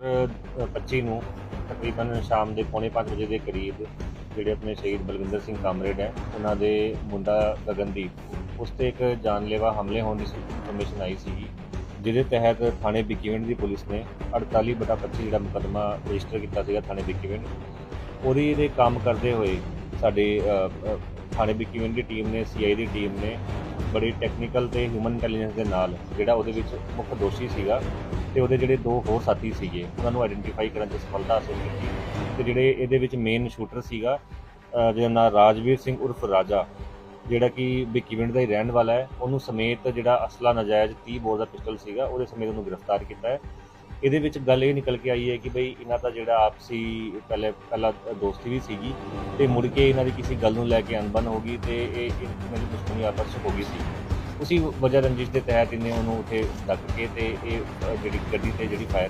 25 ਨੂੰ ਤਕਰੀਬਨ ਸ਼ਾਮ ਦੇ ਪੌਣੇ 5 ਵਜੇ ਦੇ ਕਰੀਬ ਜਿਹੜੇ ਆਪਣੇ ਸ਼ਹੀਦ ਬਲਵਿੰਦਰ ਸਿੰਘ ਕਾਮਰੇਡ ਹੈ, ਉਹਨਾਂ ਦੇ ਮੁੰਡਾ ਗਗਨਦੀਪ, ਉਸ ਤੇ ਇੱਕ ਜਾਨਲੇਵਾ ਹਮਲੇ ਹੋਣ ਦੀ ਇਨਫੋਰਮੇਸ਼ਨ ਆਈ ਸੀਗੀ, ਜਿਹਦੇ ਤਹਿਤ ਥਾਣੇ ਬਿੱਕੀਵਿੰਡ ਦੀ ਪੁਲਿਸ ਨੇ 48 ਬਟਾ 25 ਜਿਹੜਾ ਮੁਕੱਦਮਾ ਰਜਿਸਟਰ ਕੀਤਾ ਸੀਗਾ ਥਾਣੇ ਬਿੱਕੀਵਿੰਡ, ਉਹਦੀ ਦੇ ਕੰਮ ਕਰਦੇ ਹੋਏ ਸਾਡੇ ਥਾਣੇ ਬਿੱਕੀਵਿੰਡ ਦੀ ਟੀਮ ਨੇ ਸੀਆਈ ਦੀ ਟੀਮ ਨੇ ਬੜੀ ਟੈਕਨੀਕਲ ਤੇ ਹਿਊਮਨ ਇੰਟੈਲੀਜੈਂਸ ਦੇ ਨਾਲ, ਜਿਹੜਾ ਉਹਦੇ ਵਿੱਚ ਮੁੱਖ ਦੋਸ਼ੀ ਸੀਗਾ ਤੇ ਉਹਦੇ ਜਿਹੜੇ ਦੋ ਹੋਰ ਸਾਥੀ ਸੀਗੇ, ਉਹਨਾਂ ਨੂੰ ਆਇਡੈਂਟੀਫਾਈ ਕਰਨ 'ਚ ਸਫਲਤਾ ਹਾਸਲ ਕੀਤੀ। ਤੇ ਜਿਹੜੇ ਇਹਦੇ ਵਿੱਚ ਮੇਨ ਸ਼ੂਟਰ ਸੀਗਾ ਜਿਹਦਾ ਨਾਮ ਰਾਜਵੀਰ ਸਿੰਘ ਉਰਫ ਰਾਜਾ, ਜਿਹੜਾ ਕਿ ਬਿੱਕੀਵਿੰਡ ਦਾ ਹੀ ਰਹਿਣ ਵਾਲਾ ਹੈ, ਉਹਨੂੰ ਸਮੇਤ ਜਿਹੜਾ ਅਸਲਾ ਨਜਾਇਜ਼ 30 ਬੋਰ ਦਾ ਪਿਸਟਲ ਸੀਗਾ, ਉਹਦੇ ਸਮੇਤ ਉਹਨੂੰ ਗ੍ਰਿਫਤਾਰ ਕੀਤਾ ਹੈ। ਇਹਦੇ ਵਿੱਚ ਗੱਲ ਇਹ ਨਿਕਲ ਕੇ ਆਈ ਹੈ ਕਿ ਬਈ ਇਹਨਾਂ ਦਾ ਜਿਹੜਾ ਆਪਸੀ ਪਹਿਲੇ, ਪਹਿਲਾਂ ਦੋਸਤੀ ਵੀ ਸੀਗੀ ਤੇ ਮੁੜ ਕੇ ਇਹਨਾਂ ਦੀ ਕਿਸੇ ਗੱਲ ਨੂੰ ਲੈ ਕੇ ਅਣਬਣ ਹੋ ਗਈ ਤੇ ਇਹ, ਇਹ- ਇਹਨਾਂ ਦੀ ਦੁਸ਼ਮਣੀ ਆਪਸ 'ਚ ਹੋ ਗਈ ਸੀ। ਉਸੇ ਵਜ੍ਹਾ ਰੰਜਿਸ਼ ਦੇ ਤਹਿਤ ਇਹਨੇ ਉਹਨੂੰ ਉੱਥੇ ਡੱਕ ਕੇ ਤੇ ਇਹ ਅ, ਜਿਹੜੀ ਗੱਡੀ ਤੇ ਜਿਹੜੀ ਫਾਇਰ